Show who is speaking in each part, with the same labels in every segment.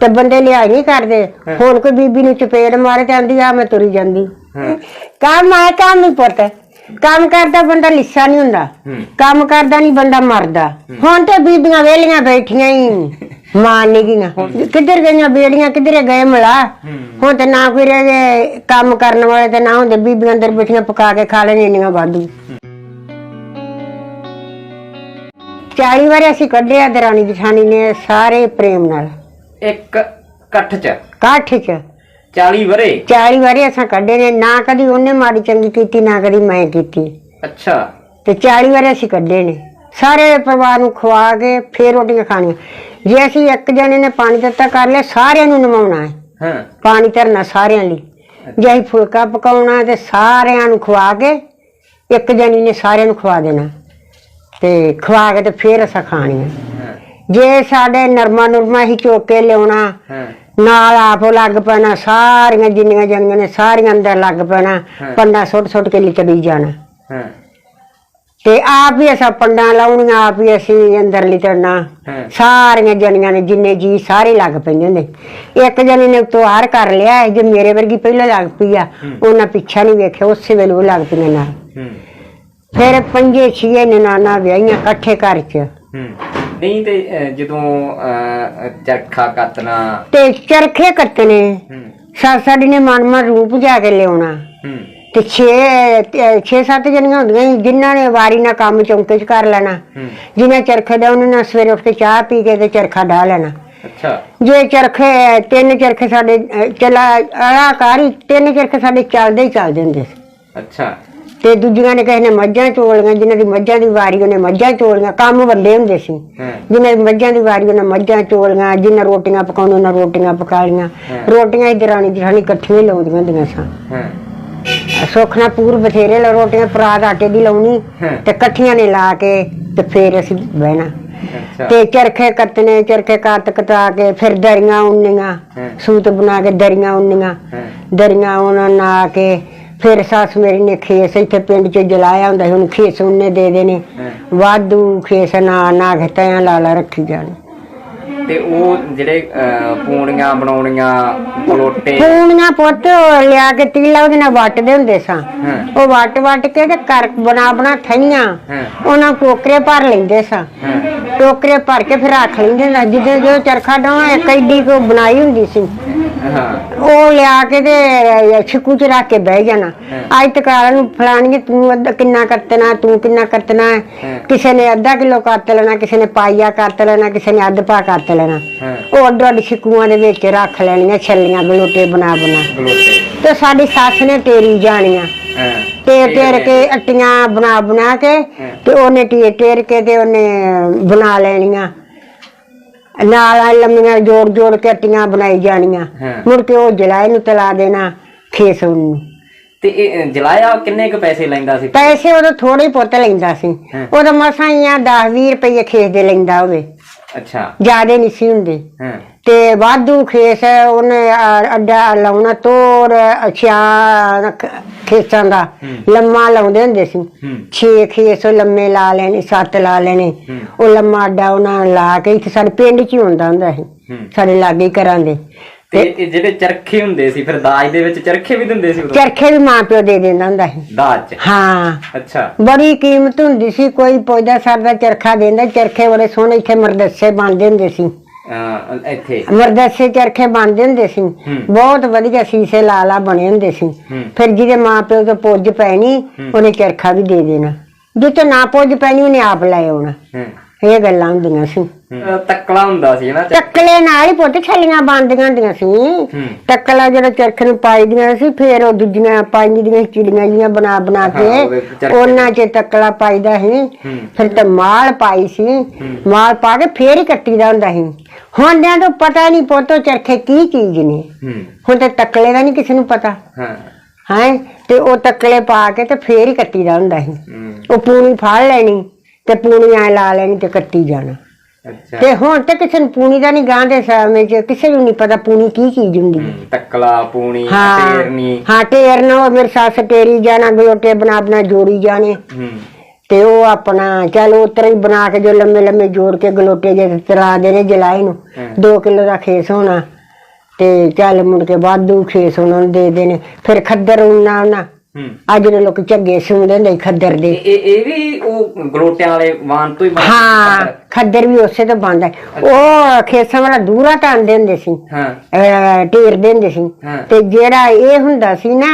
Speaker 1: ਤੇ ਬੰਦੇ ਲਿਆ ਨਹੀਂ ਕਰਦੇ। ਹੁਣ ਕੋਈ ਬੀਬੀ ਨੂੰ ਚਪੇੜ ਮਾਰੇ ਤੇ ਆਂਦੀ ਆ ਮੈਂ ਤੁਰੀ ਜਾਂਦੀ। ਕੰਮ ਆ ਕੰਮ ਹੀ ਪੁੱਤ। ਕੰਮ ਕਰਦਾ ਬੰਦਾ ਲਿੱਸਾ ਨਹੀਂ ਹੁੰਦਾ। ਕੰਮ ਕਰਦਾ ਨਹੀਂ ਬੰਦਾ ਮਰਦਾ। ਹੁਣ ਤੇ ਬੀਬੀਆਂ ਵੇਲੀਆਂ ਬੈਠੀਆਂ ਹੀ। ਮਾਂ ਨਹੀਂ ਗਈਆਂ ਕਿੱਧਰ ਗਈਆਂ ਬੇੜੀਆਂ ਕਿੱਧਰ ਗਏ ਮਲਾ? ਹੁਣ ਤੇ ਨਾ ਕੋਈ ਰਹਿ ਗਏ ਕੰਮ ਕਰਨ ਵਾਲੇ ਤੇ ਨਾ ਹੁੰਦੇ ਬੀਬੀਆਂ ਅੰਦਰ ਬੈਠੀਆਂ ਪਕਾ ਕੇ ਖਾ ਲੈਣੀਆਂ ਇੰਨੀਆਂ ਵਾਧੂ। 40 ਵਾਰੀ ਅਸੀਂ ਕੱਢਿਆ ਦਰਾਣੀ ਜਠਾਣੀ ਨੇ ਸਾਰੇ ਪ੍ਰੇਮ ਨਾਲ।
Speaker 2: ਇੱਕ ਇਕੱਠ ਚ।
Speaker 1: ਕਾਠ ਚ।
Speaker 2: 40 ਵਰੇ।
Speaker 1: 40 ਵਾਰੀ ਅਸਾਂ ਕੱਢੇ ਨੇ। ਨਾ ਕਦੀ ਉਹਨੇ ਮਾੜੀ ਚੰਗੀ ਕੀਤੀ ਨਾ ਕਦੀ ਮੈਂ ਕੀਤੀ।
Speaker 2: ਅੱਛਾ।
Speaker 1: ਤੇ 40 ਵਾਰੀ ਅਸੀਂ ਕੱਢੇ ਨੇ। ਸਾਰੇ ਪਰਿਵਾਰ ਨੂੰ ਖਵਾ ਕੇ ਫੇਰ ਰੋਟੀਆਂ ਖਾਣੀਆਂ। ਜੇ ਅਸੀਂ ਇੱਕ ਜਣੇ ਨੇ ਪਾਣੀ ਦਿੱਤਾ ਕਰ ਲਿਆ ਸਾਰਿਆਂ ਨੂੰ ਨਵਾਉਣਾ ਹੈ।
Speaker 2: ਹਾਂ।
Speaker 1: ਪਾਣੀ ਧਰਨਾ ਸਾਰਿਆਂ ਲਈ। ਜੇ ਅਸੀਂ ਫੁਲਕਾ ਪਕਾਉਣਾ ਤੇ ਸਾਰਿਆਂ ਨੂੰ ਖਵਾ ਕੇ ਇੱਕ ਜਣੀ ਨੇ ਸਾਰਿਆਂ ਨੂੰ ਖਵਾ ਦੇਣਾ। ਤੇ ਖਵਾ ਕੇ ਤੇ ਫੇਰ ਅਸਾਂ ਖਾਣੀਆਂ। ਜੇ ਸਾਡੇ ਨਰਮਾ ਨੁਰਮਾ ਹੀ ਚੋਕ ਕੇ ਲਿਆਉਣਾ ਨਾਲ ਆਪ ਲੱਗ ਪੈਣਾ ਸਾਰੀਆਂ ਜਿੰਨੀਆਂ ਜਣੀਆਂ ਨੇ ਸਾਰੀਆਂ ਅੰਦਰ ਲੱਗ ਪੈਣਾ। ਪੰਡਾ ਸੁੱਟ ਸੁੱਟ ਕੇ ਲਿਤੜੀ ਜਾਣਾ। ਤੇ ਆਪ ਹੀ ਅਸਾਂ ਪੰਡਾਂ ਲਾਉਣੀਆਂ ਆਪ ਹੀ ਅਸੀਂ ਅੰਦਰ ਲਿਤੜਨਾ।
Speaker 2: ਹਾਂ।
Speaker 1: ਸਾਰੀਆਂ ਜਣੀਆਂ ਨੇ ਜਿੰਨੇ ਜੀ ਸਾਰੇ ਲੱਗ ਪੈਂਦੇ ਨੇ ਇੱਕ ਜਣੇ ਨੇ ਤਿਉਹਾਰ ਕਰ ਲਿਆ ਜੇ ਮੇਰੇ ਵਰਗੀ ਪਹਿਲਾਂ ਲੱਗ ਪਈ ਆ ਉਹਨਾਂ ਪਿੱਛਾ ਨਹੀਂ ਵੇਖਿਆ ਉਸੇ ਵੇਲੇ ਉਹ ਲੱਗ ਪਈਆਂ ਨਾਲ। ਫਿਰ ਪੰਜੇ ਛੀਏ ਨਨਾਣਾ ਵਿਆਹੀਆਂ ਇਕੱਠੇ ਘਰ ਚ।
Speaker 2: ਨਹੀਂ ਤੇ ਜਦੋਂ ਚਰਖਾ ਕੱਤਣਾ।
Speaker 1: ਤੇ ਚਰਖੇ ਕੱਟਣੇ
Speaker 2: ਹੂੰ।
Speaker 1: ਸਾਡੀ ਨੇ ਮਨ ਮਨ ਰੂਪ ਜਾ ਕੇ ਲਿਆਉਣਾ।
Speaker 2: ਹੂੰ।
Speaker 1: ਤੇ 6 6 7 ਜਣੀਆਂ ਹੁੰਦੀਆਂ ਸੀ, ਜਿਨ੍ਹਾਂ ਨੇ ਵਾਰੀ ਨਾਲ ਕੰਮ ਚੌਂਕੇ 'ਚ ਕਰ ਲੈਣਾ।
Speaker 2: ਹੂੰ।
Speaker 1: ਜਿਨ੍ਹਾਂ ਚਰਖੇ ਦਾ ਉਹਨਾਂ ਨੇ ਸਵੇਰੇ ਉੱਠ ਕੇ ਚਾਹ ਪੀ ਕੇ ਤੇ ਚਰਖਾ ਢਾ ਲੈਣਾ।
Speaker 2: ਅੱਛਾ।
Speaker 1: ਜੇ ਚਰਖੇ ਤਿੰਨ ਚਰਖੇ ਸਾਡੇ ਅਹ, ਚਲਾ ਆਲਾ ਕਾਰੀ ਤਿੰਨ ਚਰਖੇ ਸਾਡੇ ਚੱਲਦੇ ਹੀ ਚੱਲਦੇ ਹੁੰਦੇ ਸੀ।
Speaker 2: ਅੱਛਾ।
Speaker 1: ਤੇ ਦੂਜੀਆਂ ਨੇ ਕਿਸੇ ਨੇ ਮੱਝਾਂ ਚੋਲੀਆਂ ਜਿਨ੍ਹਾਂ ਦੀ ਮੱਝਾਂ ਦੀ ਵਾਰੀ ਉਹਨੇ ਮੱਝਾਂ ਚੋਲੀਆਂ ਕੰਮ ਵੱਡੇ ਹੁੰਦੇ ਸੀ। ਜਿਨ੍ਹਾਂ ਦੀ ਮੱਝਾਂ ਦੀ ਵਾਰੀ ਉਹਨਾਂ ਮੱਝਾਂ ਚੋਲੀਆਂ ਜਿਨ੍ਹਾਂ ਰੋਟੀਆਂ ਪਕਾਉਣੀਆਂ ਉਹਨਾਂ ਰੋਟੀਆਂ ਪਕਾ ਲਈਆਂ।
Speaker 2: ਹਾਂ।
Speaker 1: ਰੋਟੀਆਂ ਹੀ ਦਰਾਣੀ ਜਠਾਣੀ ਇਕੱਠੀਆਂ ਹੀ ਲਾਉਂਦੀਆਂ ਹੁੰਦੀਆਂ ਸਾਂ ਸੁੱਖ ਨਾਲ ਪੂਰ ਬਥੇਰੇ ਲ ਰੋਟੀਆਂ ਪਰਾਤ ਆਟੇ ਦੀ ਲਾਉਣੀ। ਤੇ ਇਕੱਠੀਆਂ ਨੇ ਲਾ ਕੇ ਤੇ ਫੇਰ ਅਸੀਂ ਬਹਿਣਾ। ਤੇ ਚਰਖੇ ਕੱਤਨੇ ਚਰਖੇ ਕੱਤ ਕਟਾ ਕੇ ਫਿਰ ਦਰੀਆਂ ਉੰਨੀਆਂ। ਸੂਤ ਬਣਾ ਕੇ ਦਰੀਆਂ ਉੰਨੀਆਂ। ਦਰੀਆਂ ਉਹਨਾਂ ਨਾ ਕੇ ਫਿਰ ਸੱਸ ਮੇਰੀ ਨੇ ਖੇਸ ਇੱਥੇ ਪਿੰਡ 'ਚ ਜਲਾਇਆ ਹੁੰਦਾ ਸੀ ਉਹਨੂੰ ਖੇਸ ਉਹਨੇ ਦੇ ਦੇਣੇ। ਵਾਧੂ ਖੇਸ ਨਾ ਨਾ ਘਟਿਆ ਲਾ ਲਾ ਰੱਖੀ ਜਾਣੀ।
Speaker 2: ਤੇ ਉਹ ਜਿਹੜੇ ਅਹ, ਪੂਣੀਆਂ ਬਣਾਉਣੀਆਂ ਪਲੋਟੇ।
Speaker 1: ਪੂਣੀਆਂ ਪੁੱਤ ਲਿਆ ਕੇ ਤੀਲਾ ਉਹਦੇ ਨਾਲ ਵੱਟਦੇ ਹੁੰਦੇ ਸਾਂ।
Speaker 2: ਹਾਂ।
Speaker 1: ਉਹ ਵੱਟ ਵੱਟ ਕੇ ਤੇ ਕਰ ਬਣਾ ਬਣਾ ਠਈਆਂ
Speaker 2: ਹਾਂ।
Speaker 1: ਉਹਨਾਂ ਟੋਕਰੇ ਭਰ ਲੈਂਦੇ ਸਾਂ।
Speaker 2: ਹਾਂ।
Speaker 1: ਟੋਕਰੇ ਭਰ ਕੇ ਫਿਰ ਰੱਖ ਲੈਂਦੇ ਸਾਂ। ਜਿੱਦੇ ਜੋ ਚਰਖਾ ਡਾਉਣਾ ਇੱਕ ਐਡੀ ਕੋ ਬਣਾਈ ਹੁੰਦੀ ਸੀ।
Speaker 2: ਹਾਂ।
Speaker 1: ਉਹ ਲਿਆ ਕੇ ਤੇ ਛਿੱਕੂ ਚ ਰੱਖ ਕੇ ਬਹਿ ਜਾਣਾ। ਅੱਜ ਤਕਾਲ ਨੂੰ ਫਲਾਣੀ ਤੂੰ ਅੱਧਾ ਕਿੰਨਾ ਕਰਤਨਾ ਤੂੰ ਕਿੰਨਾ ਕਰਤਨਾ। ਕਿਸੇ ਨੇ ਅੱਧਾ ਕਿਲੋ ਕੱਤ ਲੈਣਾ ਕਿਸੇ ਨੇ ਪਾਈਆ ਕੱਤ ਲੈਣਾ ਕਿਸੇ ਨੇ ਅੱਧ ਪਾ ਕੱਤ ਲੈਣਾ। ਉਹ ਅੱਡ ਅੱਡ ਛਿੱਕੂਆਂ ਦੇ ਵਿੱਚ ਰੱਖ ਲੈਣੀਆਂ ਛੱਲੀਆਂ ਗਲੋਟੇ ਬਣਾ ਬਣਾ। ਤੇ ਸਾਡੀ ਸੱਸ ਨੇ ਟੇਰੀ ਜਾਣੀਆਂ। ਤੇ ਟੇਰ ਕੇ ਅੱਟੀਆਂ ਬਣਾ ਬਣਾ ਕੇ ਤੇ ਉਹਨੇ ਟੇਰ ਕੇ ਤੇ ਉਹਨੇ ਬਣਾ ਲੈਣੀਆਂ। ਨਾਲ ਆ ਲੰਮੀਆਂ ਜੋੜ ਜੋੜ ਕੇ ਬਣਾਈ ਜਾਣੀਆਂ।
Speaker 2: ਹਾਂ।
Speaker 1: ਮੁੜ ਕੇ ਉਹ ਜਲਾਏ ਨੂੰ ਤਲਾ ਦੇਣਾ ਖੇਸ ਨੂੰ
Speaker 2: ਤੇ ਇਹ ਜਲਾਇਆ ਕਿੰਨੇ ਕ ਪੈਸੇ ਲੈਂਦਾ ਸੀ?
Speaker 1: ਪੈਸੇ ਉਦੋਂ ਥੋੜੇ ਪੁੱਤ ਲੈਂਦਾ ਸੀ।
Speaker 2: ਹਾਂ।
Speaker 1: ਉਦੋਂ ਮਸਾਂ ਹੀ ਆ 10 20 ਰੁਪਏ ਖੇਸ ਦੇ ਲੈਂਦਾ ਹੋਵੇ
Speaker 2: ਅੱਛਾ।
Speaker 1: ਜਿਆਦੇ ਨਹੀਂ ਸੀ ਹੁੰਦੇ।
Speaker 2: ਹਾਂ।
Speaker 1: ਤੇ ਵਾਧੂ ਖੇਸ ਉਹਨੇ ਆ- ਅੱਡਾ ਲਾਉਣਾ ਤੋੜ ਅਛਿਆ ਖੇਸਾਂ ਦਾ। ਲੰਮਾ ਲਾਉਂਦੇ ਹੁੰਦੇ ਸੀ।
Speaker 2: ਹੂੰ।
Speaker 1: ਛੇ ਖੇਸ ਉਹ ਲੰਮੇ ਲਾ ਲੈਣੇ ਸੱਤ ਲਾ ਲੈਣੇ।
Speaker 2: ਹੂੰ।
Speaker 1: ਉਹ ਲੰਮਾ ਅੱਡਾ ਉਹਨਾਂ ਨੇ ਲਾ ਕੇ ਇੱਥੇ ਸਾਡੇ ਪਿੰਡ 'ਚ ਹੀ ਹੁੰਦਾ ਹੁੰਦਾ ਸੀ
Speaker 2: ਹੂੰ।
Speaker 1: ਸਾਡੇ ਲਾਗੇ ਹੀ ਘਰਾਂ ਦੇ।
Speaker 2: ਤੇ ਇਹ ਜਿਹੜੇ ਚਰਖੇ ਹੁੰਦੇ ਸੀ ਫਿਰ ਦਾਜ ਦੇ ਵਿੱਚ ਚਰਖੇ ਵੀ ਦਿੰਦੇ ਸੀ ਉਦੋਂ?
Speaker 1: ਚਰਖੇ ਵੀ ਮਾਂ ਪਿਓ ਦੇ ਦਿੰਦਾ ਹੁੰਦਾ ਸੀ।
Speaker 2: ਦਾਜ ਚ?
Speaker 1: ਹਾਂ।
Speaker 2: ਅੱਛਾ।
Speaker 1: ਬੜੀ ਕੀਮਤ ਹੁੰਦੀ ਸੀ ਕੋਈ ਪੌਦਾ ਸਰਦਾ ਚਰਖਾ ਦਿੰਦਾ ਚਰਖੇ ਬੜੇ ਸੋਹਣੇ ਇੱਥੇ ਮਰਦਸੇ ਬਣਦੇ ਹੁੰਦੇ ਸੀ।
Speaker 2: ਅਹ, ਇੱਥੇ।
Speaker 1: ਮਰਦਸੇ ਚਰਖੇ ਬਣਦੇ ਹੁੰਦੇ ਸੀ। ਬਹੁਤ ਵਧੀਆ ਸੀਸੇ ਲਾ ਲਾ ਬਣੇ ਹੁੰਦੇ ਸੀ।
Speaker 2: ਹੂੰ।
Speaker 1: ਫਿਰ ਜਿਹਦੇ ਮਾਂ ਪਿਓ ਤੋਂ ਪੁੱਜ ਪੈਣੀ ਉਹਨੇ ਚਰਖਾ ਵੀ ਦੇ ਦੇਣਾ। ਜਿੱਤੇ ਨਾ ਪੁੱਜ ਪੈਣੀ ਉਹਨੇ ਆਪ ਲੈ ਆਉਣਾ।
Speaker 2: ਹੂੰ।
Speaker 1: ਇਹ ਗੱਲਾਂ ਹੁੰਦੀਆਂ ਸੀ।
Speaker 2: ਤੱਕਲਾ ਹੁੰਦਾ ਸੀ ਨਾ
Speaker 1: ਟੱਕਲੇ ਨਾਲ ਹੀ ਪੁੱਤ ਛੱਲੀਆਂ ਬਣਦੀਆਂ ਹੁੰਦੀਆਂ ਸੀ। ਟੱਕਲਾ ਜਿਹੜਾ ਚਰਖੇ ਨੂੰ ਪਾਈ ਦੀਆਂ ਸੀ ਫਿਰ ਉਹ ਦੂਜੀਆਂ ਪਾਈਆਂ ਦੀਆਂ ਚਿੜੀਆਂ ਜੀਆਂ ਬਣਾ ਬਣਾ ਕੇ ਉਹਨਾਂ 'ਚ ਟੱਕਲਾ ਪਾਈਦਾ ਸੀ। ਫਿਰ ਤੇ ਮਾਲ ਪਾਈ ਸੀ। ਮਾਲ ਪਾ ਕੇ ਫੇਰ ਹੀ ਕੱਟੀਦਾ ਹੁੰਦਾ ਸੀ। ਹੁਣ ਦਿਆਂ ਤੋਂ ਪਤਾ ਨਹੀਂ ਪੁੱਤੋ ਚਰਖੇ ਕੀ ਚੀਜ਼ ਨੇ। ਹੁਣ ਤੇ ਟੱਕਲੇ ਦਾ ਨਹੀਂ ਕਿਸੇ ਨੂੰ ਪਤਾ।
Speaker 2: ਹਾਂ।
Speaker 1: ਹੈ? ਤੇ ਉਹ ਟੱਕਲੇ ਪਾ ਕੇ ਤੇ ਫੇਰ ਹੀ ਕੱਟੀਦਾ ਹੁੰਦਾ ਸੀ। ਉਹ ਪੂਣੀ ਫੜ ਲੈਣੀ। ਤੇ ਪੂਣੀ ਐ ਲਾ ਲੈਣੀ ਤੇ ਕੱਟੀ ਜਾਣਾ।
Speaker 2: ਅੱਛਾ।
Speaker 1: ਤੇ ਹੁਣ ਤੇ ਕਿਸੇ ਨੂੰ ਪੂਣੀ ਦਾ ਨਹੀਂ ਗਾਂ ਦੇ ਸਮੇਂ ਚ ਕਿਸੇ ਨੂੰ ਨਹੀਂ ਪਤਾ ਪੂਣੀ ਕੀ ਚੀਜ਼ ਹੁੰਦੀ। ਹੈ
Speaker 2: ਤੱਕਲਾ ਪੂਣੀ ਟੇਰਨੀ।
Speaker 1: ਹਾਂ ਟੇਰਨਾ ਉਹ ਮੇਰੀ ਸੱਸ ਟੇਰੀ ਜਾਣਾ ਗਲੋਟੇ ਬਣਾ ਬਣਾ ਜੋੜੀ ਜਾਣੇ।
Speaker 2: ਹੂੰ।
Speaker 1: ਤੇ ਉਹ ਆਪਣਾ ਚੱਲ ਉਤਰਾ ਹੀ ਬਣਾ ਕੇ ਜੋ ਲੰਮੇ ਲੰਮੇ ਜੋੜ ਕੇ ਗਲੋਟੇ ਜੇ ਤਲਾ ਦੇਣੇ ਜਲਾਈ ਨੂੰ।
Speaker 2: ਹਾਂ।
Speaker 1: 2 ਕਿਲੋ ਦਾ ਖੇਸ ਹੋਣਾ ਤੇ ਚੱਲ ਮੁੜ ਕੇ ਵਾਧੂ ਖੇਸ ਉਹਨਾਂ ਨੂੰ ਦੇ ਦੇਣੇ। ਫਿਰ ਖੱਦਰ ਉਨਾ ਉਹਨਾਂ
Speaker 2: ਹੂੰ।
Speaker 1: ਅੱਜ ਦੇ ਲੋਕ ਝੱਗੇ ਸੁਣਦੇ ਨੇ ਖੱਦਰ ਦੇ।
Speaker 2: ਇਹ ਇਹ ਵੀ ਉਹ ਗਲੋਟਿਆਂ ਵਾਲੇ ਵਾਨ ਤੋਂ ਹੀ ਬਣਦਾ
Speaker 1: ਹਾਂ ਖੱਦਰ ਵੀ ਉਸੇ ਤੋਂ ਬਣਦਾ। ਉਹ ਖੇਸਾਂ ਵਾਲਾ ਦੂਰਾ ਟਾਂਦੇ ਹੁੰਦੇ ਸੀ।
Speaker 2: ਹਾਂ।
Speaker 1: ਢੇਰਦੇ ਹੁੰਦੇ ਸੀ। ਤੇ ਜਿਹੜਾ ਇਹ ਹੁੰਦਾ ਸੀ ਨਾ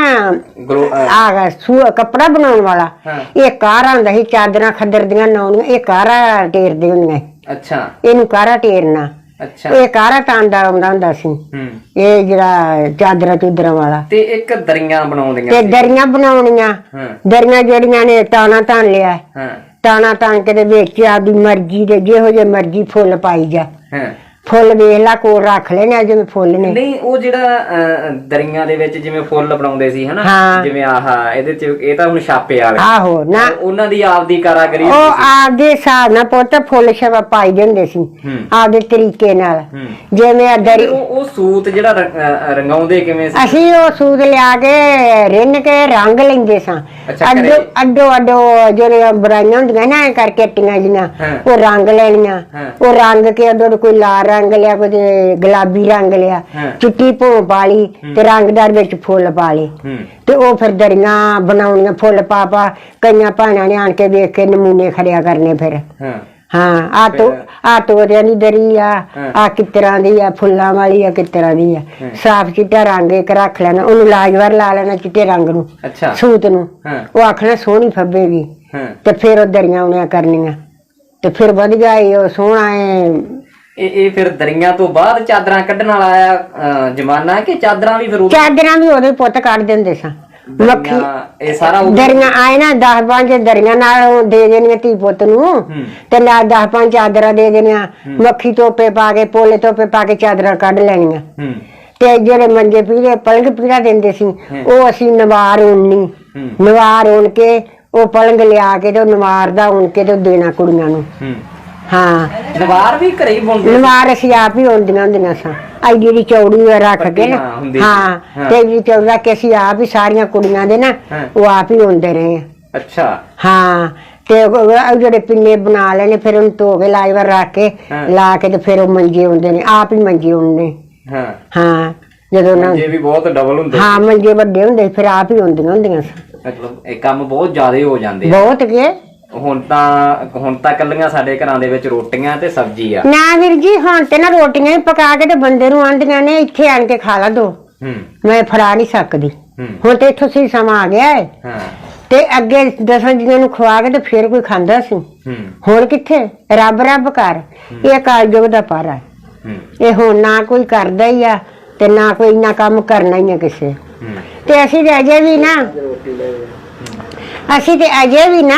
Speaker 1: ਆ ਸੂ ਕੱਪੜਾ ਬਣਾਉਣ ਵਾਲਾ। ਇਹ ਕਾਰਾਂ ਹੁੰਦਾ ਸੀ ਚਾਦਰਾਂ ਖੱਦਰ ਦੀਆਂ ਨਾਉਣੀਆਂ ਇਹ ਕਾਰਾ ਢੇਰਦੇ ਹੁੰਦੀਆਂ
Speaker 2: ਅੱਛਾ।
Speaker 1: ਇਹਨੂੰ ਕਾਰਾ ਢੇਰਨਾ।
Speaker 2: ਅੱਛਾ।
Speaker 1: ਇਹ ਕਾਰਾ ਟਾਂਦਾ ਆਉਂਦਾ ਹੁੰਦਾ ਸੀ?
Speaker 2: ਹੂੰ।
Speaker 1: ਇਹ ਜਿਹੜਾ ਚਾਦਰਾਂ ਚੁਦਰਾਂ ਵਾਲਾ।
Speaker 2: ਤੇ ਇੱਕ ਦਰੀਆਂ ਬਣਾਉਂਦੀਆਂ
Speaker 1: ਤੇ। ਦਰੀਆਂ ਬਣਾਉਣੀਆਂ।
Speaker 2: ਹਾਂ।
Speaker 1: ਦਰੀਆਂ ਜਿਹੜੀਆਂ ਨੇ ਤਾਣਾ ਤਾਣ ਲਿਆ।
Speaker 2: ਹਾਂ।
Speaker 1: ਤਾਣਾ ਤਾਣ ਕੇ ਦੇ ਵਿੱਚ ਆਪਦੀ ਮਰਜ਼ੀ ਦੇ ਜਿਹੋ ਜੇ ਮਰਜ਼ੀ ਫੁੱਲ ਪਾਈ ਜਾ।
Speaker 2: ਹਾਂ।
Speaker 1: ਫੁੱਲ ਵੇਖ ਲਾ ਕੋਲ ਰੱਖ ਲੈਣੇ ਜਿਵੇਂ ਫੁੱਲ ਨੇ।
Speaker 2: ਨਹੀਂ ਉਹ ਜਿਹੜਾ ਅਹ, ਦਰੀਆਂ ਦੇ ਵਿੱਚ ਜਿਵੇਂ ਫੁੱਲ ਬਣਾਉਂਦੇ ਸੀ ਹਨਾ?
Speaker 1: ਹਾਂ।
Speaker 2: ਜਿਵੇਂ ਆਹ ਇਹਦੇ ਚ ਇਹ ਤਾਂ ਹੁਣ ਛਾਪੇ ਵਾਲੇ।
Speaker 1: ਆਹੋ ਨਾ।
Speaker 2: ਉਹਨਾਂ ਦੀ ਆਪਦੀ ਕਾਰਾਗਰੀ
Speaker 1: ਉਹ ਆਪਦੇ ਹਿਸਾਬ ਨਾਲ ਪੁੱਤ ਫੁੱਲ ਛਵਾ ਪਾਈ ਦਿੰਦੇ ਸੀ
Speaker 2: ਹੂੰ।
Speaker 1: ਆਪਦੇ ਤਰੀਕੇ ਨਾਲ।
Speaker 2: ਹੂੰ।
Speaker 1: ਜਿਵੇਂ ਆ
Speaker 2: ਤੇ
Speaker 1: ਦਰੀ
Speaker 2: ਉਹ ਉਹ ਸੂਤ ਜਿਹੜਾ ਰ- ਅਹ, ਰੰਗਾਉਂਦੇ ਕਿਵੇਂ ਸੀ?
Speaker 1: ਅਸੀਂ ਉਹ ਸੂਦ ਲਿਆ ਕੇ ਰਿੰਨ ਕੇ ਰੰਗ ਲੈਂਦੇ ਸਾਂ।
Speaker 2: ਅੱਛਾ,
Speaker 1: ਅੱਡੋ
Speaker 2: ਘਰੇ?
Speaker 1: ਅੱਡੋ ਅੱਡੋ ਜਿਹੜੇ ਬਰਾਈਆਂ ਹੁੰਦੀਆਂ ਨਾ ਐਂ ਕਰਕੇ ਟੀਆਂ ਜੀਆਂ
Speaker 2: ਹਾਂ।
Speaker 1: ਉਹ ਰੰਗ ਲੈਣੀਆਂ।
Speaker 2: ਹਾਂ।
Speaker 1: ਉਹ ਰੰਗ ਕੇ ਅੱਡੋ ਕੋਈ ਲਾਲ ਰੰਗ ਲਿਆ ਤੇ ਗੁਲਾਬੀ ਰੰਗ ਲਿਆ
Speaker 2: ਹਾਂ।
Speaker 1: ਚਿੱਟੀ ਭੋਂ ਪਾ ਲਈ ਤੇ ਰੰਗਦਾਰ ਵਿੱਚ ਫੁੱਲ ਪਾ ਲਏ।
Speaker 2: ਹੂੰ।
Speaker 1: ਤੇ ਉਹ ਫਿਰ ਦਰੀਆਂ ਬਣਾਉਣੀਆਂ ਫੁੱਲ ਪਾ ਪਾ ਕਈਆਂ ਭਾਣਾਂ ਨੇ ਆਣ ਕੇ ਵੇਖ ਕੇ ਨਮੂਨੇ ਖੜਿਆ ਕਰਨੇ ਫਿਰ।
Speaker 2: ਹਾਂ।
Speaker 1: ਹਾਂ ਆ ਤੋ ਆ ਤੋਰਿਆਂ ਦੀ ਦਰੀ ਆ
Speaker 2: ਹਾਂ।
Speaker 1: ਆ ਕਿਤਰਾਂ ਦੀ ਆ ਫੁੱਲਾਂ ਵਾਲੀ ਆ ਕਿਤਰਾਂ ਦੀ ਆ। ਸਾਫ਼ ਚਿੱਟਾ ਰੰਗ ਇੱਕ ਰੱਖ ਲੈਣਾ ਉਹਨੂੰ ਲਾਜਵਾਰ ਲਾ ਲੈਣਾ ਚਿੱਟੇ ਰੰਗ ਨੂੰ
Speaker 2: ਅੱਛਾ।
Speaker 1: ਸੂਤ ਨੂੰ।
Speaker 2: ਹਾਂ।
Speaker 1: ਉਹ ਆਖਣਾ ਸੋਹਣੀ ਫੱਬੇਗੀ
Speaker 2: ਹਾਂ।
Speaker 1: ਤੇ ਫਿਰ ਉਹ ਦਰੀਆਂ ਉਹਨੀਆਂ ਕਰਨੀਆਂ। ਤੇ ਫਿਰ ਵਧੀਆ ਈ ਉਹ ਸੋਹਣਾ ਏ
Speaker 2: ਇਹ ਇਹ ਫਿਰ ਦਰੀਆਂ ਤੋਂ ਬਾਅਦ ਚਾਦਰਾਂ ਕੱਢਣ ਵਾਲਾ ਅਹ, ਜ਼ਮਾਨਾ ਕਿ ਚਾਦਰਾਂ ਵੀ ਫਿਰ
Speaker 1: ਚਾਦਰਾਂ ਵੀ ਉਹਦੇ ਪੁੱਤ ਕੱਢ ਦਿੰਦੇ ਸਾਂ। ਮੱਖੀ
Speaker 2: ਇਹ ਸਾਰਾ ਉਦੋਂ-
Speaker 1: ਦਰੀਆਂ ਆਏ ਨਾ 10 ਪੰਜ ਦਰੀਆਂ ਨਾਲ ਉਹ ਦੇ ਦੇਣੀਆਂ ਧੀ ਪੁੱਤ ਨੂੰ। ਤੇ ਨਾਲ 10 ਪੰਜ ਚਾਦਰਾਂ ਦੇ ਦੇਣੀਆਂ। ਮੱਖੀ ਟੋਪੇ ਪਾ ਕੇ ਪੋਲੇ ਟੋਪੇ ਪਾ ਕੇ ਚਾਦਰਾਂ ਕੱਢ ਲੈਣੀਆਂ।
Speaker 2: ਹੂੰ।
Speaker 1: ਤੇ ਜਿਹੜੇ ਮੰਜੇ ਪੀੜੇ ਪਲੰਗ ਪੀੜਾ ਦਿੰਦੇ ਸੀ ਉਹ ਅਸੀਂ ਨਵਾਰ ਉਣਨੀ।
Speaker 2: ਹੂੰ।
Speaker 1: ਨਵਾਰ ਉਣ ਕੇ ਉਹ ਪਲੰਗ ਲਿਆ ਕੇ ਤੇ ਉਹ ਨਵਾਰ ਦਾ ਉਣ ਕੇ ਤੇ ਉਹ ਦੇਣਾ ਕੁੜੀਆਂ ਨੂੰ।
Speaker 2: ਹੂੰ।
Speaker 1: ਹਾਂ।
Speaker 2: ਨਵਾਰ ਵੀ ਘਰੇ ਹੀ ਬੁਣਦੇ ਸੀ।
Speaker 1: ਨਵਾਰ ਅਸੀਂ ਆਪ ਹੀ ਉਣਦੀਆਂ ਹੁੰਦੀਆਂ ਸਾਂ। ਆਈ ਜਿਹੜੀ ਚੌੜੀ ਆ ਰੱਖ ਕੇ ਨਾ।
Speaker 2: ਹਾਂ, ਹੁੰਦੀ ਸੀ।
Speaker 1: ਹਾਂ
Speaker 2: ਹਾਂ।
Speaker 1: ਤੇ ਜਿਹੜੀ ਚੌੜੀ ਰੱਖ ਕੇ ਅਸੀਂ ਆਪ ਹੀ ਸਾਰੀਆਂ ਕੁੜੀਆਂ ਦੇ ਨਾ
Speaker 2: ਹਾਂ।
Speaker 1: ਉਹ ਆਪ ਹੀ ਉਣਦੇ ਰਹੇ ਆ।
Speaker 2: ਅੱਛਾ।
Speaker 1: ਹਾਂ ਤੇ ਉਹ ਉਹ ਜਿਹੜੇ ਪਿੰਨੇ ਬਣਾ ਲੈਣੇ ਫਿਰ ਉਹਨੂੰ ਧੋ ਕੇ ਲਾਈਵਰ ਰੱਖ ਕੇ
Speaker 2: ਹਾਂ।
Speaker 1: ਲਾ ਕੇ ਤੇ ਫਿਰ ਉਹ ਮੰਜੇ ਹੁੰਦੇ ਨੇ ਆਪ ਹੀ ਮੰਜੇ ਹੁੰਦੇ।
Speaker 2: ਹਾਂ।
Speaker 1: ਹਾਂ ਜਦੋਂ ਨਾ
Speaker 2: ਜੇ ਵੀ ਬਹੁਤ ਡਬਲ ਹੁੰਦੇ
Speaker 1: ਹਾਂ ਮੰਜੇ ਵੱਡੇ ਹੁੰਦੇ ਫਿਰ ਆਪ ਹੀ ਹੁੰਦੀਆਂ ਹੁੰਦੀਆਂ ਸੀ।
Speaker 2: ਮਤਲਬ ਇਹ ਕੰਮ ਬਹੁਤ ਜ਼ਿਆਦਾ ਹੋ ਜਾਂਦੇ ਆ।
Speaker 1: ਬਹੁਤ ਕੇ।
Speaker 2: ਹੁਣ ਤਾਂ ਹੁਣ ਤਾਂ ਕੱਲੀਆਂ ਸਾਡੇ ਘਰਾਂ ਦੇ ਵਿੱਚ ਰੋਟੀਆਂ ਤੇ ਸਬਜ਼ੀ ਆ।
Speaker 1: ਨਾ ਵੀਰ ਜੀ ਹੁਣ ਤੇ ਨਾ ਰੋਟੀਆਂ ਹੀ ਪਕਾ ਕੇ ਤੇ ਬੰਦੇ ਨੂੰ ਆਂਦੀਆਂ ਨੇ ਇੱਥੇ ਆਣ ਕੇ ਖਾ ਲਾ ਦੋ।
Speaker 2: ਹੂੰ।
Speaker 1: ਮੈਂ ਫੜਾ ਨਹੀਂ ਸਕਦੀ।
Speaker 2: ਹੂੰ।
Speaker 1: ਹੁਣ ਤੇ ਇੱਥੋਂ ਸਹੀ ਸਮਾਂ ਆ ਗਿਆ ਹੈ
Speaker 2: ਹਾਂ।
Speaker 1: ਤੇ ਅੱਗੇ ਦਸਾਂ ਜੀਆਂ ਨੂੰ ਖਵਾ ਕੇ ਤੇ ਫਿਰ ਕੋਈ ਖਾਂਦਾ ਸੀ।
Speaker 2: ਹੂੰ।
Speaker 1: ਹੁਣ ਕਿੱਥੇ? ਰੱਬ ਰੱਬ ਕਰ ਇਹ ਕਾਲਯੁਗ ਦਾ ਪਾਰਾ ਹੈ
Speaker 2: ਹੂੰ।
Speaker 1: ਇਹ ਹੁਣ ਨਾ ਕੋਈ ਕਰਦਾ ਹੀ ਆ ਤੇ ਨਾ ਕੋਈ ਇੰਨਾ ਕੰਮ ਕਰਨਾ ਹੀ ਆ ਕਿਸੇ।
Speaker 2: ਹੂੰ।
Speaker 1: ਤੇ ਅਸੀਂ ਤੇ ਅਜੇ ਵੀ ਨਾ ਅਸੀਂ ਤੇ ਅਜੇ ਵੀ ਨਾ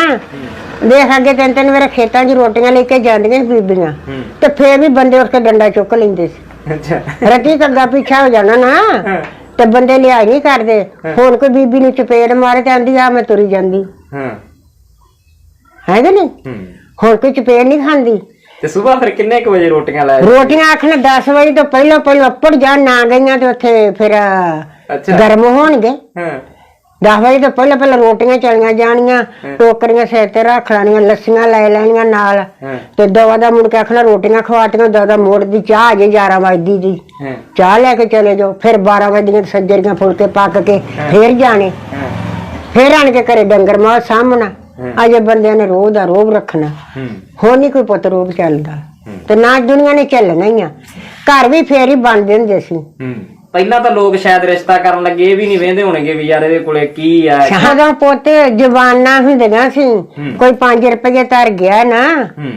Speaker 1: ਦੇਖ ਅੱਗੇ ਤਿੰਨ ਤਿੰਨ ਮੇਰੇ ਖੇਤਾਂ 'ਚ ਰੋਟੀਆਂ ਲੈ ਕੇ ਜਾਂਦੀਆਂ ਸੀ ਬੀਬੀਆਂ।
Speaker 2: ਹੂੰ।
Speaker 1: ਤੇ ਫੇਰ ਵੀ ਬੰਦੇ ਕੇ ਡੰਡਾ ਚੁੱਕ ਲੈਂਦੇ ਸੀ।
Speaker 2: ਅੱਛਾ।
Speaker 1: ਰਤੀ ਕੱਗਾ ਪਿੱਛਾ ਹੋ ਜਾਣਾ ਨਾ। ਤੇ ਬੰਦੇ ਲਿਆ ਨਹੀਂ ਕਰਦੇ। ਹੁਣ ਕੋਈ ਬੀਬੀ ਨੂੰ ਚਪੇੜ ਮਾਰੇ ਤੇ ਆਂਦੀ ਆ ਮੈਂ ਤੁਰੀ ਜਾਂਦੀ।
Speaker 2: ਹਾਂ।
Speaker 1: ਹੈ ਕਿ ਨਹੀਂ?
Speaker 2: ਹੂੰ।
Speaker 1: ਹੁਣ ਕੋਈ ਚਪੇੜ ਨਹੀਂ ਖਾਂਦੀ।
Speaker 2: ਤੇ ਸਵੇਰ ਫਿਰ ਕਿੰਨੇ ਕੁ ਵਜੇ ਰੋਟੀਆਂ ਲੈ
Speaker 1: ਰੋਟੀਆਂ ਆਖਣ 10 ਵਜੇ ਤੋਂ ਪਹਿਲਾਂ ਪਹਿਲਾਂ ਉੱਪਰ ਜਾਣ ਨਾ ਗਈਆਂ ਤੇ ਉੱਥੇ ਫਿਰ
Speaker 2: ਅੱਛਾ।
Speaker 1: ਗਰਮ ਹੋਣਗੇ।
Speaker 2: ਹਾਂ।
Speaker 1: 10 ਵਜੇ ਤੋਂ ਪਹਿਲਾਂ ਪਹਿਲਾਂ ਰੋਟੀਆਂ ਚਲੀਆਂ ਜਾਣੀਆਂ ਟੋਕਰੀਆਂ ਸਿਰ ਤੇ ਰੱਖ ਲੈਣੀਆਂ ਲੱਸੀਆਂ ਲੈ ਲੈਣੀਆਂ ਨਾਲ। ਤੇ ਦਵਾ ਦਾ ਮੁੜ ਕੇ ਆਖਣਾ ਰੋਟੀਆਂ ਖਵਾਤੀਆਂ ਦਵਾ ਦਾ ਮੋੜ ਦੀ ਚਾਹ ਅਜੇ 11 ਵਜੇ ਦੀ। ਚਾਹ ਲੈ ਕੇ ਚਲੇ ਜਾਓ ਫਿਰ 12 ਵਜੇ ਦੀਆਂ ਸੱਜਰੀਆਂ ਫੁਲਕੇ ਪੱਕ ਕੇ ਫੇਰ ਜਾਣੇ। ਫੇਰ ਆਣ ਕੇ ਘਰੇ ਡੰਗਰ ਮਾਂ ਸਾਹਮਣਾ।
Speaker 2: ਹਮ।
Speaker 1: ਅਜੇ ਬੰਦਿਆਂ ਨੇ ਰੋਹ ਦਾ ਰੋਹ ਰੱਖਣਾ।
Speaker 2: ਹੂੰ।
Speaker 1: ਨਹੀਂ ਕੋਈ ਪੁੱਤ ਰੋਹ ਚੱਲਦਾ। ਤੇ ਨਾ ਦੁਨੀਆ ਨੇ ਚੱਲਣਾ ਹੀ ਆ। ਘਰ ਵੀ ਫੇਰ ਹੀ ਬਣਦੇ ਹੁੰਦੇ ਸੀ।
Speaker 2: ਪਹਿਲਾਂ ਤਾਂ ਲੋਕ ਸ਼ਾਇਦ ਰਿਸ਼ਤਾ ਕਰਨ ਲੱਗੇ ਇਹ ਵੀ ਨਹੀਂ ਵੇਂਦੇ ਹੋਣਗੇ ਵੀ ਯਾਰ ਇਹਦੇ ਕੋਲੇ ਕੀ ਆ
Speaker 1: ਉਦੋਂ ਪੁੱਤ ਜਵਾਨਾਂ ਹੁੰਦੀਆਂ ਸੀ। ਕੋਈ 5 ਰੁਪਏ ਧਰ ਗਿਆ ਨਾ
Speaker 2: ਹੂੰ।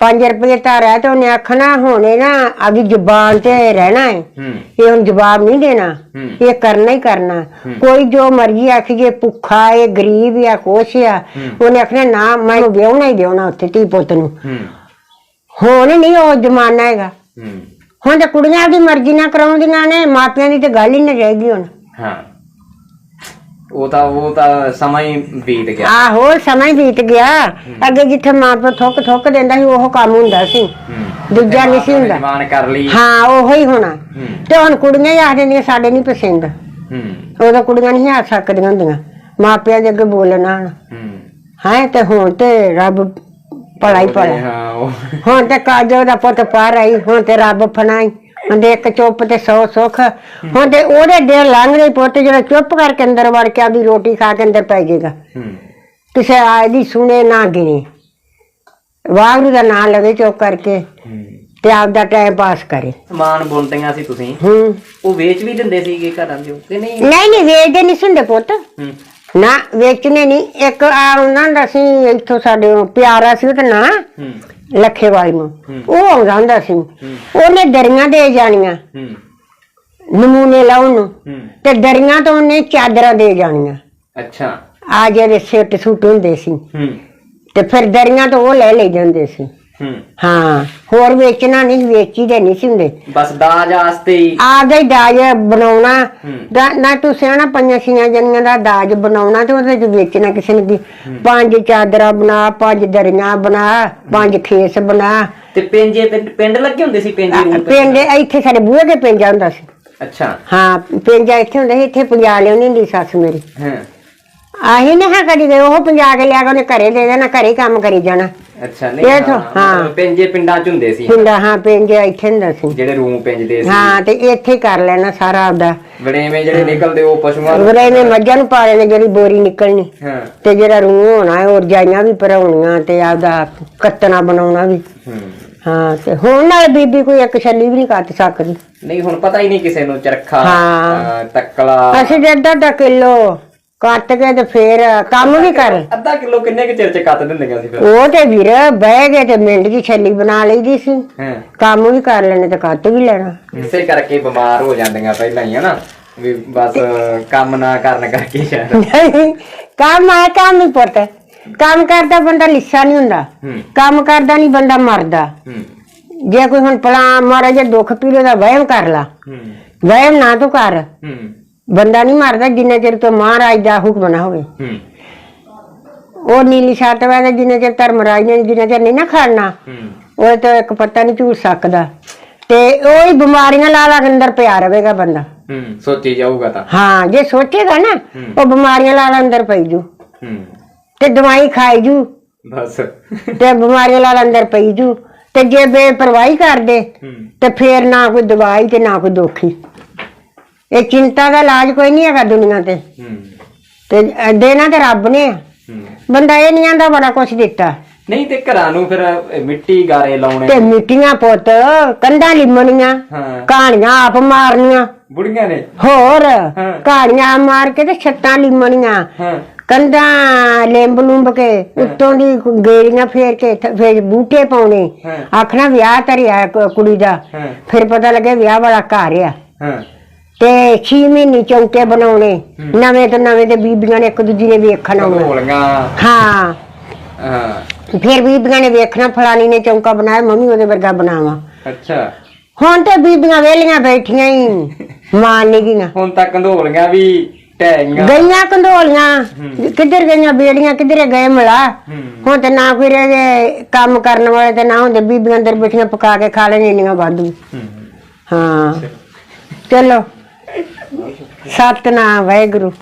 Speaker 1: 5 ਰੁਪਏ ਧਰਿਆ ਤੇ ਉਹਨੇ ਆਖਣਾ ਹੋਣੇ ਨਾ ਆਦੀ ਜ਼ੁਬਾਨ ਤੇ ਰਹਿਣਾ ਹੈ
Speaker 2: ਹੂੰ।
Speaker 1: ਇਹ ਹੁਣ ਜਵਾਬ ਨਹੀਂ ਦੇਣਾ।
Speaker 2: ਹੂੰ।
Speaker 1: ਇਹ ਕਰਨਾ ਹੀ ਕਰਨਾ। ਕੋਈ ਜੋ ਮਰਜ਼ੀ ਆਖੀਏ ਭੁੱਖਾ ਏ ਗਰੀਬ ਆ ਕੁਛ ਆ ਉਹਨੇ ਆਖਣਾ ਨਾ ਮੈਂ ਵਿਆਹਣਾ ਹੀ ਵਿਆਹਣਾ ਉੱਥੇ ਧੀ ਪੁੱਤ ਨੂੰ।
Speaker 2: ਹੂੰ।
Speaker 1: ਹੁਣ ਨਹੀਂ ਉਹ ਜ਼ਮਾਨਾ ਹੈਗਾ।
Speaker 2: ਹੂੰ।
Speaker 1: ਹੁਣ ਤਾਂ ਕੁੜੀਆਂ ਦੀ ਮਰਜ਼ੀ ਨਾਲ ਕਰਾਉਂਦੀਆਂ ਨੇ ਮਾਪਿਆਂ ਦੀ ਤੇ ਗੱਲ ਹੀ ਨਹੀਂ ਰਹੇਗੀ ਹੁਣ।
Speaker 2: ਹਾਂ। ਉਹ ਤਾਂ ਉਹ ਤਾਂ ਸਮਾਂ ਹੀ ਬੀਤ ਗਿਆ।
Speaker 1: ਆਹੋ ਸਮਾਂ ਬੀਤ ਗਿਆ। ਅੱਗੇ ਜਿੱਥੇ ਮਾਂ ਪਿਓ ਥੁੱਕ ਥੁੱਕ ਦਿੰਦਾ ਸੀ ਉਹ ਕੰਮ ਹੁੰਦਾ ਸੀ।
Speaker 2: ਹੂੰ।
Speaker 1: ਦੂਜਾ ਨਹੀਂ ਸੀ ਹੁੰਦਾ।
Speaker 2: ਜਵਾਨ ਕਰ ਲਈ।
Speaker 1: ਹਾਂ ਉਹੋ ਹੀ ਹੋਣਾ।
Speaker 2: ਹੂੰ।
Speaker 1: ਤੇ ਹੁਣ ਕੁੜੀਆਂ ਹੀ ਆਖ ਦਿੰਦੀਆਂ ਸਾਡੇ ਨਹੀਂ ਪਸੰਦ।
Speaker 2: ਹੂੰ।
Speaker 1: ਉਦੋਂ ਕੁੜੀਆਂ ਨਹੀਂ ਆ ਸਕਦੀਆਂ ਹੁੰਦੀਆਂ। ਮਾਪਿਆਂ ਦੇ ਅੱਗੇ ਬੋਲਣਾ।
Speaker 2: ਹੂੰ।
Speaker 1: ਹੈ ਤੇ ਹੁਣ ਤੇ ਰੱਬ ਭਲਾ। ਹੀ। ਹੁਣ ਤੇ ਕਾਜੋ ਦਾ ਪੁੱਤ ਪਾਰ ਆਈ ਹੁਣ ਤੇ ਰੱਬ ਫਨਾਈ ਹੁਣ ਤੇ ਇੱਕ ਚੁੱਪ ਤੇ ਸੌ ਸੁੱਖ। ਹੁਣ ਤੇ ਉਹਦੇ ਦੇ ਲੰਘਦੇ ਪੁੱਤ ਜਿਹੜਾ ਚੁੱਪ ਕਰਕੇ ਅੰਦਰ ਵੜ ਕੇ ਆਪਦੀ ਰੋਟੀ ਖਾ ਕੇ ਅੰਦਰ ਪੈ ਜਾਏਗਾ
Speaker 2: ਹੂੰ।
Speaker 1: ਕਿਸੇ ਆਏ ਦੀ ਸੁਣੇ ਨਾ ਗਿਣੇ। ਵਾਹਿਗੁਰੂ ਦਾ ਨਾਮ ਲਵੇ ਚੁੱਪ ਕਰਕੇ ਤੇ ਆਪਦਾ ਟਾਈਮ ਪਾਸ ਕਰੇ।
Speaker 2: ਸਮਾਨ ਬੁਣਦੀਆਂ ਸੀ ਤੁਸੀਂ?
Speaker 1: ਹੂੰ।
Speaker 2: ਉਹ ਵੇਚ ਵੀ ਦਿੰਦੇ ਸੀਗੇ ਘਰਾਂ ਦੇ ਕਿ ਨਹੀਂ?
Speaker 1: ਨਹੀਂ ਨਹੀਂ ਵੇਚਦੇ ਨਹੀਂ ਸੁਣਦੇ ਪੁੱਤ।
Speaker 2: ਹੂੰ।
Speaker 1: ਨਾ ਵੇਚਣੇ ਨਹੀਂ। ਇੱਕ ਆ ਉਹਨਾਂ ਦਾ ਸੀ ਇੱਥੋਂ ਸਾਡੇ ਪਿਆਰਾ ਸੀ ਉਹਦਾ ਨਾਂ।
Speaker 2: ਹੂੰ।
Speaker 1: ਲੱਖੇ ਵਾਲੀ ਨੂੰ। ਉਹ ਆਉਂਦਾ ਹੁੰਦਾ ਸੀ। ਉਹਨੇ ਦਰੀਆਂ ਦੇ ਜਾਣੀਆਂ। ਨਮੂਨੇ ਲਾਉਣ ਨੂੰ। ਤੇ ਦਰੀਆਂ ਤੋਂ ਉਹਨੇ ਚਾਦਰਾਂ ਦੇ ਜਾਣੀਆਂ।
Speaker 2: ਅੱਛਾ।
Speaker 1: ਆ ਜਿਹੜੇ ਸਿੱਟ ਸੂਟ ਹੁੰਦੇ ਸੀ। ਤੇ ਫਿਰ ਦਰੀਆਂ ਤੋਂ ਉਹ ਲੈ ਲੈ ਜਾਂਦੇ ਸੀ।
Speaker 2: ਹੂੰ।
Speaker 1: ਹਾਂ। ਹੋਰ ਵੇਚਣਾ ਨਹੀਂ ਵੇਚੀ ਦੇ ਨਹੀਂ ਸੀ ਹੁੰਦੇ।
Speaker 2: ਬਸ ਦਾਜ ਆਸਤੇ ਹੀ।
Speaker 1: ਆਪਦਾ ਹੀ ਦਾਜ ਬਣਾਉਣਾ। ਦਾ- ਨਾ ਤੂੰ ਸਿਆਣਾ ਪੰਜਾਂ ਛੀਆਂ ਜਣੀਆਂ ਦਾ ਦਾਜ ਬਣਾਉਣਾ ਤੇ ਉਹਦੇ ਚ ਵੇਚਣਾ ਕਿਸੇ ਨੇ ਕੀ? ਪੰਜ ਚਾਦਰਾਂ ਬਣਾ ਪੰਜ ਦਰੀਆਂ ਬਣਾ ਪੰਜ ਖੇਸ ਬਣਾ।
Speaker 2: ਤੇ ਪਿੰਜੇ ਪਿੰਡ ਪਿੰਡ ਲੱਗੇ ਹੁੰਦੇ ਸੀ ਪਿੰਜੇ ਰੂਮ ਤੇ?
Speaker 1: ਪਿੰਡ ਇੱਥੇ ਸਾਡੇ ਬੂਹੇ ਦੇ ਪਿੰਜਾ ਹੁੰਦਾ ਸੀ।
Speaker 2: ਅੱਛਾ।
Speaker 1: ਹਾਂ ਪਿੰਜਾ ਇੱਥੇ ਹੁੰਦਾ ਸੀ ਇੱਥੇ ਪੰਜਾ ਲਿਆਉਂਦੀ ਹੁੰਦੀ ਸੀ ਸੱਸ ਮੇਰੀ।
Speaker 2: ਹਾਂ।
Speaker 1: ਆਹੀ ਨਾ ਹਾਂ ਕਦੀ ਗਏ ਉਹ ਪੰਜਾ ਕੇ ਲਿਆ ਕੇ ਉਹਨੇ ਘਰੇ ਦੇ ਦੇਣਾ ਘਰੇ ਕੰਮ ਕਰੀ ਜਾਣਾ।
Speaker 2: ਅੱਛਾ ਨਹੀਂ
Speaker 1: ਇਹ ਤਾਂ-
Speaker 2: ਹਾਂ,
Speaker 1: ਹਾਂ।
Speaker 2: ਮਤਲਬ ਪਿੰਜੇ ਪਿੰਡਾਂ ਚ ਹੁੰਦੇ ਸੀ।
Speaker 1: ਪਿੰਡਾ ਹਾਂ ਪਿੰਜਾ ਇੱਥੇ ਹੁੰਦਾ ਸੀ।
Speaker 2: ਜਿਹੜੇ ਰੂਮ ਪਿੰਜਦੇ ਸੀ।
Speaker 1: ਹਾਂ ਤੇ ਇੱਥੇ ਹੀ ਕਰ ਲੈਣਾ ਸਾਰਾ ਆਪਦਾ।
Speaker 2: ਵੜੇਵੇਂ ਜਿਹੜੇ ਨਿਕਲਦੇ ਉਹ ਪਸ਼ੂਆਂ ਨੂੰ-
Speaker 1: ਉਰੇ ਨੇ ਮੱਝਾਂ ਨੂੰ ਪਾ ਲੈਣੇ ਜਿਹੜੀ ਬੋਰੀ ਨਿਕਲਣੀ।
Speaker 2: ਹਾਂ।
Speaker 1: ਤੇ ਜਿਹੜਾ ਰੂਹ ਹੋਣਾ ਉਹ ਰਜਾਈਆਂ ਵੀ ਭਰਾਉਣੀਆਂ ਤੇ ਆਪਦਾ ਕੱਤਣਾ ਬਣਾਉਣਾ ਵੀ।
Speaker 2: ਹੂੰ।
Speaker 1: ਹਾਂ ਤੇ ਹੁਣ ਨਾਲ ਬੀਬੀ ਕੋਈ ਇੱਕ ਛੱਲੀ ਵੀ ਨਹੀਂ ਕੱਟ ਸਕਦੀ।
Speaker 2: ਨਹੀਂ ਹੁਣ ਪਤਾ ਹੀ ਨਹੀਂ ਕਿਸੇ ਨੂੰ ਚਰਖਾ
Speaker 1: ਹਾਂ।
Speaker 2: ਅਹ, ਤੱਕਲਾ।
Speaker 1: ਅਸੀਂ ਅੱਧਾ ਕਿਲੋ ਕੱਟ ਕੇ ਤੇ ਫੇਰ ਕੰਮ ਵੀ ਕਰ।
Speaker 2: ਅੱਧਾ ਕਿਲੋ ਕਿੰਨੇ ਕੁ ਚਿਰ ਚ ਕੱਤ ਦਿੰਦੀਆਂ ਸੀ ਫਿਰ?
Speaker 1: ਉਹ ਤੇ ਵੀਰ ਬਹਿ ਗਏ ਤੇ ਮਿੰਟ ਦੀ ਛੱਲੀ ਬਣਾ ਲਈਦੀ ਸੀ।
Speaker 2: ਹਾਂ।
Speaker 1: ਕੰਮ ਵੀ ਕਰ ਲੈਣੇ ਤੇ ਕੱਟ ਵੀ ਲੈਣਾ।
Speaker 2: ਇਸੇ ਕਰਕੇ ਬਿਮਾਰ ਹੋ ਜਾਂਦੀਆਂ ਪਹਿਲਾਂ ਹੀ ਹਨਾ? ਵੀ ਬਸ ਕੰਮ ਨਾ ਕਰਨ ਕਰਕੇ ਸ਼ਾਇਦ
Speaker 1: ਨਹੀਂ, ਕੰਮ ਆ ਕੰਮ ਹੀ ਪੁੱਤ। ਕੰਮ ਕਰਦਾ ਬੰਦਾ ਲਿੱਸਾ ਨਹੀਂ ਹੁੰਦਾ।
Speaker 2: ਹੂੰ।
Speaker 1: ਕੰਮ ਕਰਦਾ ਨਹੀਂ ਬੰਦਾ ਮਰਦਾ।
Speaker 2: ਹੂੰ।
Speaker 1: ਜੇ ਕੋਈ ਹੁਣ ਪਲਾ ਮਾਰਾ ਜੇ ਦੁੱਖ ਪੀੜੇ ਦਾ ਵਹਿਮ ਕਰ ਲਾ।
Speaker 2: ਹੂੰ।
Speaker 1: ਵਹਿਮ ਨਾ ਤੂੰ ਕਰ।
Speaker 2: ਹੂੰ।
Speaker 1: ਬੰਦਾ ਨਹੀਂ ਮਰਦਾ ਜਿੰਨੇ ਚਿਰ ਤੋਂ ਮਹਾਰਾਜ ਦਾ ਹੁਕਮ ਨਾ ਹੋਵੇ।
Speaker 2: ਹੂੰ।
Speaker 1: ਉਹ ਨੀਲੀ ਛੱਤ ਵਾਲੇ ਜਿੰਨੇ ਚਿਰ ਧਰਮਰਾਜ ਨੇ ਜਿੰਨੇ ਚਿਰ ਨਹੀਂ ਨਾ ਖਾਣਾ
Speaker 2: ਹੂੰ।
Speaker 1: ਉਹ ਤਾਂ ਇੱਕ ਪੱਤਾ ਨਹੀਂ ਝੂਠ ਸਕਦਾ। ਤੇ ਉਹ ਹੀ ਬਿਮਾਰੀਆਂ ਲਾ ਲਾ ਕੇ ਅੰਦਰ ਪਿਆ ਰਵੇਗਾ ਬੰਦਾ।
Speaker 2: ਹੂੰ ਸੋਚੀ ਜਾਊਗਾ ਤਾਂ।
Speaker 1: ਹਾਂ ਜੇ ਸੋਚੇਗਾ ਨਾ ਉਹ ਬਿਮਾਰੀਆਂ ਲਾ ਲਾ ਅੰਦਰ ਪਈ ਜੂ।
Speaker 2: ਹੂੰ।
Speaker 1: ਤੇ ਦਵਾਈ ਖਾਈ ਜੂ।
Speaker 2: ਬਸ।
Speaker 1: ਤੇ ਬਿਮਾਰੀਆਂ ਲਾ ਲਾ ਅੰਦਰ ਪਈ ਜੂ। ਤੇ ਜੇ ਬੇਪਰਵਾਹੀ ਕਰਦੇ ਤੇ ਫੇਰ ਨਾ ਕੋਈ ਦਵਾਈ ਤੇ ਨਾ ਕੋਈ ਦੋਖੀ ਇਹ ਚਿੰਤਾ ਦਾ ਇਲਾਜ ਕੋਈ ਨਹੀਂ ਹੈਗਾ ਦੁਨੀਆ ਤੇ।
Speaker 2: ਹੂੰ।
Speaker 1: ਤੇ ਦੇਣਾ ਤੇ ਰੱਬ ਨੇ। ਆ।
Speaker 2: ਹੂੰ।
Speaker 1: ਬੰਦਾ ਇਹ ਨਹੀਂ ਆਂਦਾ ਬੜਾ ਕੁਛ ਦਿੱਤਾ।
Speaker 2: ਨਹੀਂ ਤੇ ਘਰਾਂ ਨੂੰ ਫਿਰ ਮਿੱਟੀ ਗਾਰੇ ਲਾਉਣੇ
Speaker 1: ਤੇ ਮਿੱਟੀਆਂ ਪੁੱਤ ਕੰਧਾਂ ਲਿਮਣੀਆਂ
Speaker 2: ਹਾਂ।
Speaker 1: ਕਹਾਣੀਆਂ ਆਪ ਮਾਰਨੀਆਂ।
Speaker 2: ਬੁੜੀਆਂ ਨੇ।
Speaker 1: ਹੋਰ
Speaker 2: ਹਾਂ।
Speaker 1: ਕਹਾਣੀਆਂ ਮਾਰ ਕੇ ਤੇ ਛੱਤਾਂ ਲਿਮਣੀਆਂ।
Speaker 2: ਹਾਂ।
Speaker 1: ਕੰਧਾਂ ਲਿੰਬ ਲੁੰਬ ਕੇ ਉੱਤੋਂ ਦੀ ਗੇੜੀਆਂ ਫੇਰ ਕੇ ਥ- ਫੇਰ ਬੂਟੇ ਪਾਉਣੇ।
Speaker 2: ਹਾਂ।
Speaker 1: ਆਖਣਾ ਵਿਆਹ ਧਰਿਆ ਕ- ਕੁੜੀ ਦਾ।
Speaker 2: ਹਾਂ।
Speaker 1: ਫਿਰ ਪਤਾ ਲੱਗੇ ਵਿਆਹ ਵਾਲਾ ਘਰ ਆ।
Speaker 2: ਹਾਂ।
Speaker 1: ਤੇ 6 ਮਹੀਨੇ ਚੌਂਕੇ ਬਣਾਉਣੇ। ਨਵੇਂ ਤੋਂ ਨਵੇਂ ਤੇ ਬੀਬੀਆਂ ਨੇ ਇੱਕ ਦੂਜੀ ਨੇ ਵੇਖਣ ਆਉਣਾ।
Speaker 2: ਢੋਲੀਆਂ
Speaker 1: ਹਾਂ।
Speaker 2: ਹਾਂ।
Speaker 1: ਫਿਰ ਬੀਬੀਆਂ ਨੇ ਵੇਖਣਾ ਫਲਾਣੀ ਨੇ ਚੌਂਕਾ ਬਣਾਇਆ ਮੰਮੀ ਉਹਦੇ ਵਰਗਾ ਬਣਾਵਾ।
Speaker 2: ਅੱਛਾ।
Speaker 1: ਹੁਣ ਤੇ ਬੀਬੀਆਂ ਵੇਲੀਆਂ ਬੈਠੀਆਂ ਹੀ ਮਾਨ ਨਹੀਂ ਗਈਆਂ
Speaker 2: ਹੁਣ ਤੱਕ ਢੋਲੀਆਂ ਵੀ ਟੈਗੀਆਂ
Speaker 1: ਗਈਆਂ ਕੰਧੋਲੀਆਂ। ਕਿੱਧਰ ਗਈਆਂ ਬੇੜੀਆਂ ਕਿੱਧਰ ਗਏ ਮਲਾ? ਹੁਣ ਤੇ ਨਾ ਕੋਈ ਰਹਿ ਕੰਮ ਕਰਨ ਵਾਲੇ ਤੇ ਨਾ ਹੁੰਦੇ ਬੀਬੀਆਂ ਅੰਦਰ ਬੈਠੀਆਂ ਪਕਾ ਕੇ ਖਾ ਲੈਣੀਆਂ ਵਾਧੂ। ਹਾਂ। ਚਲੋ। ਸਤਨਾਮ ਵਾਹਿਗੁਰੂ।